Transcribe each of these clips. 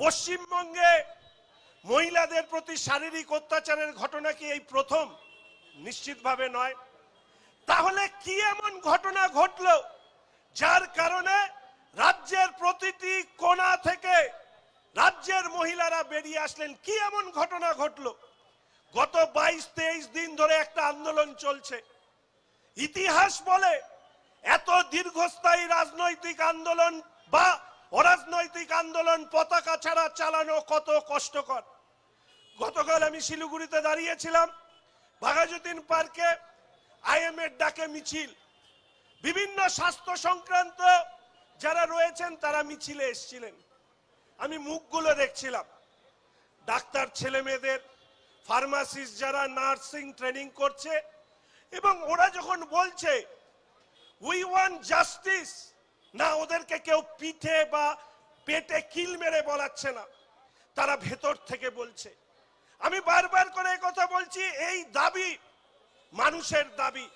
পশ্চিমবঙ্গে মহিলাদের প্রতি শারীরিক অত্যাচারের ঘটনা কি এই প্রথম? নিশ্চিতভাবে নয়। তাহলে কি এমন ঘটনা ঘটলো যার কারণে রাজ্যের প্রতিটি কোণা থেকে রাজ্যের মহিলারা বেরিয়ে আসলেন? কি এমন ঘটনা ঘটলো? গত বাইশ, তেইশ দিন ধরে একটা আন্দোলন চলছে। ইতিহাস বলে এত দীর্ঘস্থায়ী রাজনৈতিক আন্দোলন বা অরাজনৈতিক আন্দোলন পতাকা ছাড়া চালানো কত কষ্টকর। গতকাল আমি শিলিগুড়িতে দাঁড়িয়েছিলাম বাঘাযতীন পার্কে আইএমএর ডাকে মিছিল। বিভিন্ন স্বাস্থ্য সংক্রান্ত যারা রয়েছেন তারা মিছিলে এসেছিলেন। আমি মুখগুলো দেখছিলাম। ডাক্তার ছেলে মেয়েদের ফার্মাসিস্ট যারা নার্সিং ট্রেনিং করছে এবং ওরা যখন বলছে উই ওয়ান জাস্টিস না, ওদেরকে কেউ পিঠে বা পেটে কিল মেরে বলাচ্ছে না। তারা ভেতর থেকে বলছে। আমি বারবার করে কথা বলছি, এই দাবি মানুষের দাবি।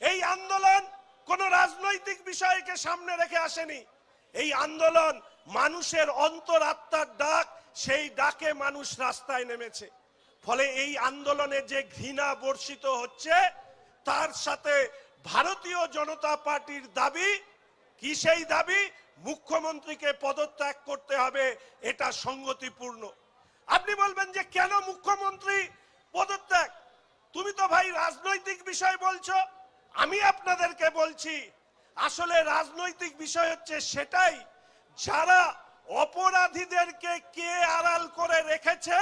এই আন্দোলন কোন রাজনৈতিক বিষয়কে সামনে রেখে আসেনি। এই আন্দোলন মানুষের অন্তরাত্মার ডাক, সেই ডাকে মানুষ রাস্তায় নেমেছে। ফলে এই আন্দোলনে যে ঘৃণা বর্ষিত হচ্ছে, তার সাথে ভারতীয় জনতা পার্টির দাবি কি সেই দাবি? মুখ্যমন্ত্রীকে পদত্যাগ করতে হবে, এটা সঙ্গতিপূর্ণ। আপনি বলবেন যে কেন মুখ্যমন্ত্রী পদত্যাগ? তুমি তো ভাই রাজনৈতিক বিষয় বলছো, আমি আপনাদেরকে বলছি, আসলে রাজনৈতিক বিষয় হচ্ছে সেটাই, যারা অপরাধীদেরকে কে আড়াল করে রেখেছে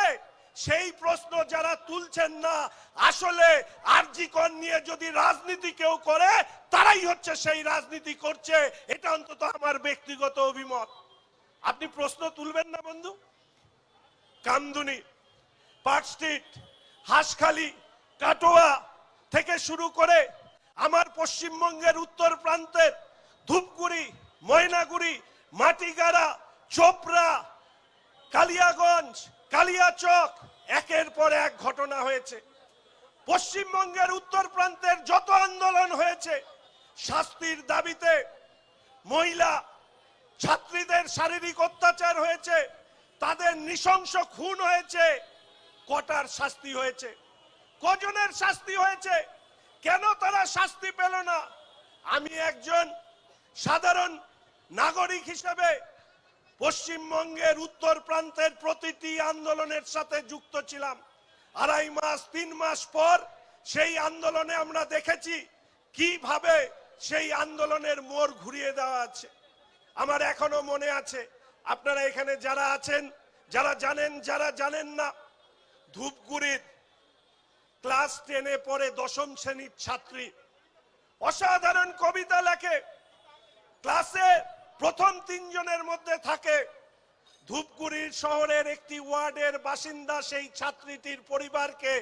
সেই প্রশ্ন যারা তুলছেন না, আসলে আরজিকর নিয়ে যদি রাজনীতি কেউ করে, তারাই হচ্ছে সেই রাজনীতি করছে। এটা অন্তত আমার ব্যক্তিগত অভিমত। আপনি প্রশ্ন তুলবেন না, বন্ধু? কামদুনি পার্ক স্ট্রিট, হাঁসখালি, কাটোয়া থেকে শুরু করে আমার পশ্চিমবঙ্গের উত্তর প্রান্তের ধূপগুড়ি, ময়নাগুড়ি, মাটিগাড়া, চোপড়া কালিয়াগঞ্জ, কালিয়াচক, একের পর এক ঘটনা হয়েছে। পশ্চিমবঙ্গের উত্তর প্রান্তের যত আন্দোলন হয়েছে, শাস্তির দাবিতে মহিলা, ছাত্রীদের শারীরিক অত্যাচার হয়েছে, তাদের নৃশংস খুন হয়েছে, কটার শাস্তি হয়েছে, কজনের শাস্তি হয়েছে, কেন তারা শাস্তি পেল না? আমি একজন সাধারণ নাগরিক হিসেবে পশ্চিমবঙ্গের উত্তর প্রান্তের প্রতিটি আন্দোলনের সাথে যুক্ত ছিলাম। আড়াই মাস, তিন মাস পর সেই আন্দোলনে আমরা দেখেছি কীভাবে সেই আন্দোলনের মোড় ঘুরিয়ে দেওয়া আছে। আমার এখনও মনে আছে, আপনারা এখানে যারা আছেন, যারা জানেন যারা জানেন না, ধূপগুড়ির ক্লাস টেনে পড়ে দশম শ্রেণির ছাত্রী, অসাধারণ কবিতা লেখে। ক্লাসে প্রথম তিনজনের মধ্যে থাকে ধূপগুড়ির শহরের একটি ওয়ার্ডের বাসিন্দা, সেই ছাত্রীটির পরিবারকে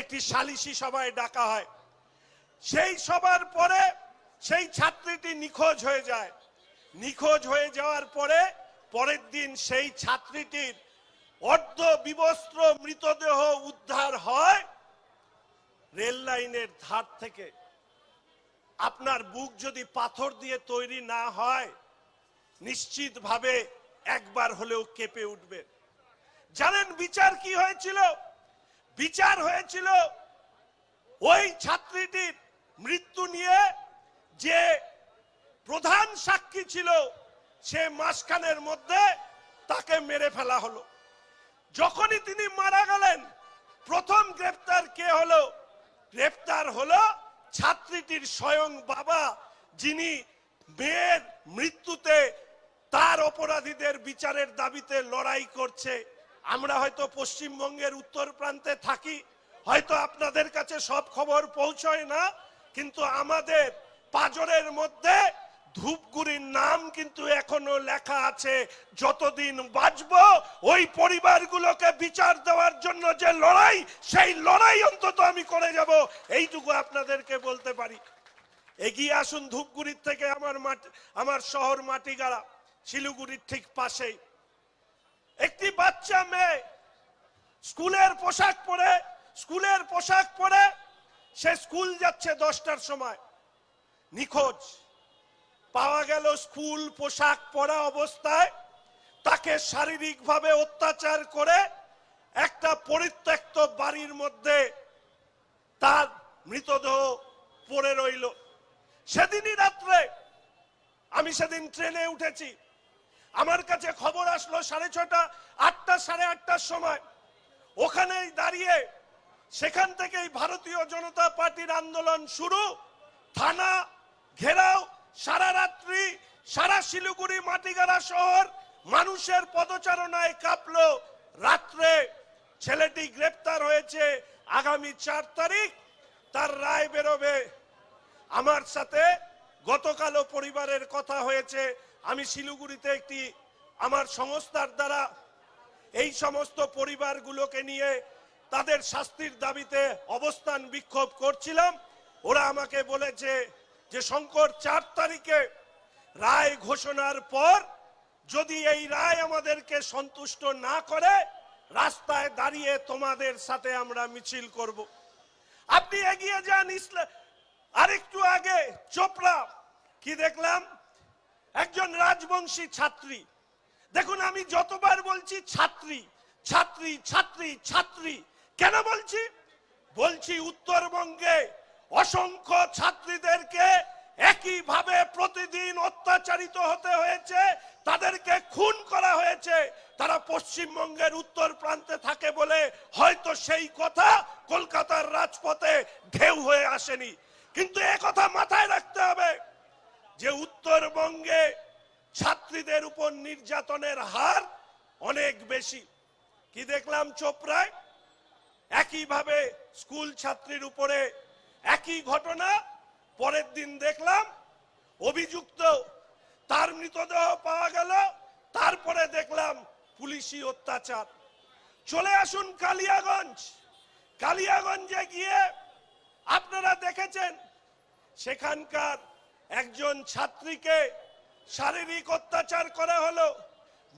একটি সালিশি সভায় ডাকা হয়। সেই সবার পরে সেই ছাত্রীটি নিখোঁজ হয়ে যায়। নিখোঁজ হয়ে যাওয়ার পরে পরের দিন সেই ছাত্রীটির অর্ধ বিবস্ত্র মৃতদেহ উদ্ধার হয় রেল লাইনের ধার থেকে। আপনার বুক যদি পাথর দিয়ে তৈরি না হয় নিশ্চিতভাবে একবার হলেও কেঁপে উঠবে। জানেন বিচার কি হয়েছিল? বিচার হয়েছিল ওই ছাত্রীটির মৃত্যু নিয়ে যে প্রধান সাক্ষী ছিল, সে মাসখানের মধ্যে তাকে মেরে ফেলা হলো। যখনই তিনি মারা গেলেন, প্রথম গ্রেপ্তার কে হলো? গ্রেপ্তার হলো ছাত্রীটির স্বয়ং বাবা, যিনি মেয়ের মৃত্যুতে তার অপরাধীদের বিচারের দাবিতে লড়াই করছে। আমরা হয়তো পশ্চিমবঙ্গের উত্তর প্রান্তে থাকি, হয়তো আপনাদের কাছে সব খবর পৌঁছয় না, কিন্তু আমাদের পাজরের মধ্যে ধূপগুড়ির নাম কিন্তু এখনও লেখা আছে, যতদিন বাঁচব, ওই পরিবারগুলোকে বিচার দেওয়ার জন্য যে লড়াই, সেই লড়াই অন্তত আমি করে যাব। এইটুকু আপনাদেরকে বলতে পারি। এগিয়ে আসুন ধূপগুড়ির থেকে আমার মাটি আমার শহর মাটিগাড়া। শিলিগুড়ির ঠিক পাশেই। একটি বাচ্চা মেয়ে স্কুলের পোশাক পরে, স্কুলের পোশাক পরে, সে স্কুল যাচ্ছে দশটার সময়। নিখোঁজ। পাওয়া গেল স্কুল পোশাক পরা অবস্থায়, তাকে শারীরিকভাবে অত্যাচার করে একটা পরিত্যক্ত বাড়ির মধ্যে তার মৃতদেহ পড়ে রইল। সেদিনই রাত্রে আমি সেদিন ট্রেনে উঠেছি। আমার কাছে খবর আসলো সাড়ে ছটা, আটটা, সাড়ে আটটার সময়। ওখানেই দাঁড়িয়ে সেখান থেকেই ভারতীয় জনতা পার্টির আন্দোলন শুরু। থানা ঘেরাও, সারা রাত্রি, সারা শিলিগুড়ি মাটিগাড়া শহর মানুষের পদচারণায় কাঁপলো। রাত্রে ছেলেটি গ্রেপ্তার হয়েছে আগামী চার তারিখ, তার রায় বেরোবে। আমার সাথে গতকালও পরিবারের কথা হয়েছে, আমি শিলিগুড়িতে একটি আমার সংস্থার দ্বারা এই সমস্ত পরিবারগুলোকে নিয়ে তাদের শাস্তির দাবিতে অবস্থান বিক্ষোভ করছিলাম। ওরা আমাকে বলেছে যে শঙ্কর চার তারিখে রায় ঘোষণার পর যদি এই রায় আমাদেরকে সন্তুষ্ট না করে, রাস্তায় দাঁড়িয়ে তোমাদের সাথে আমরা মিছিল করব। আপনি এগিয়ে যান ইসলাম আরেকটু আগে চোপড়া, কি দেখলাম? একজন রাজবংশী ছাত্রী। দেখুন, আমি যতবার বলছি ছাত্রী ছাত্রী ছাত্রী ছাত্রী, কেন বলছি? বলছি উত্তরবঙ্গে অসংখ্য ছাত্রীদেরকে একইভাবে প্রতিদিন অত্যাচারিত হতে হয়েছে, তাদেরকে খুন করা হয়েছে। তারা পশ্চিমবঙ্গের উত্তর প্রান্তে থাকে বলে হয়তো সেই কথা কলকাতার রাজপথে ঢেউ হয়ে আসেনি। কিন্তু কথা মাথায় রাখতে হবে যে উত্তরবঙ্গে ছাত্রীদের উপর নির্যাতনের হার অনেক বেশি। কি দেখলাম চোপড়ায়? একইভাবে স্কুল ছাত্রীর উপরে একই ঘটনা পরের দিন দেখলাম। অভিযুক্ত, তার মৃতদেহ পাওয়া গেল, তারপরে দেখলাম পুলিশি অত্যাচার। চলে আসুন কালিয়াগঞ্জ। কালিয়াগঞ্জে গিয়ে সেখানকার একজন ছাত্রীকে শারীরিক অত্যাচার করা হলো,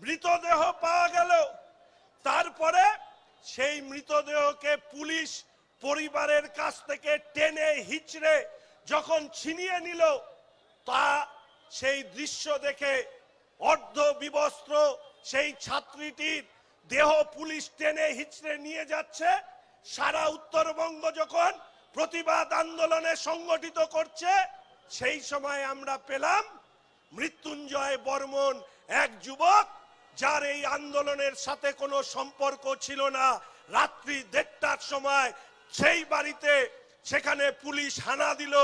মৃতদেহ পাওয়া গেল। তারপরে সেই মৃতদেহকে পুলিশ পরিবারের কাছ থেকে টেনে হিচড়ে যখন ছিনিয়ে নিল, তা সেই দৃশ্য দেখে অর্ধ বিবস্ত্র সেই ছাত্রীটির দেহ পুলিশ টেনে হিচড়ে নিয়ে যাচ্ছে। সারা উত্তরবঙ্গ যখন প্রতিবাদ আন্দোলনে সংগঠিত করছে, সেই সময় আমরা পেলাম মৃত্যুঞ্জয় বর্মন এক যুবক, যার এই আন্দোলনের সাথে কোনো সম্পর্ক ছিল না। রাত্রি দেড়টার সময় সেই বাড়িতে সেখানে পুলিশ হানা দিল।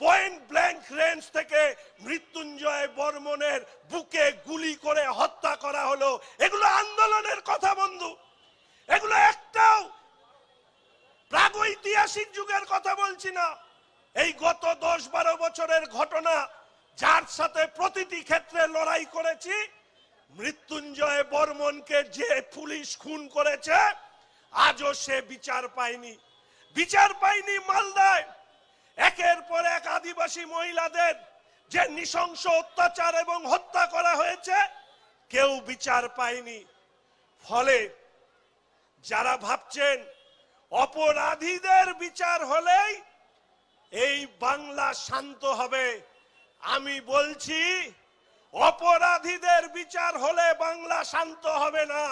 পয়েন্ট ব্ল্যাঙ্ক রেঞ্জ থেকে মৃত্যুঞ্জয় বর্মনের বুকে গুলি করে হত্যা করা হলো এগুলো আন্দোলনের কথা বন্ধু এগুলো একটাও প্রাগৈতিহাসিক যুগের কথা বলছি না, এই গত দশ বারো বছরের ঘটনা, যার সাথে প্রতিটি ক্ষেত্রে লড়াই করেছি, মৃত্যুঞ্জয় বর্মনকে যে পুলিশ খুন করেছে, আজও সে বিচার পায়নি। বিচার পায়নি মালদায়। একের পর এক আদিবাসী মহিলাদের যে নৃশংস অত্যাচার এবং হত্যা করা হয়েছে, কেউ বিচার পায়নি। ফলে যারা ভাবছেন, অপরাধীদের বিচার হলেই এই বাংলা শান্ত হবে। আমি বলছি, অপরাধীদের বিচার হলে বাংলা শান্ত হবে না।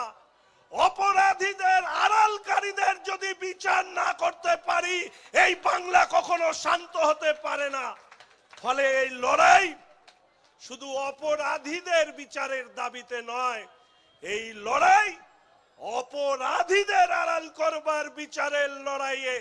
অপরাধীদের আড়ালকারীদের যদি বিচার না করতে পারি, এই বাংলা কখনো শান্ত হতে পারে না। ফলে এই লড়াই শুধু অপরাধীদের বিচারের দাবিতে নয়, এই লড়াই অপরাধীদের আড়াল করবার বিচারের লড়াইয়ে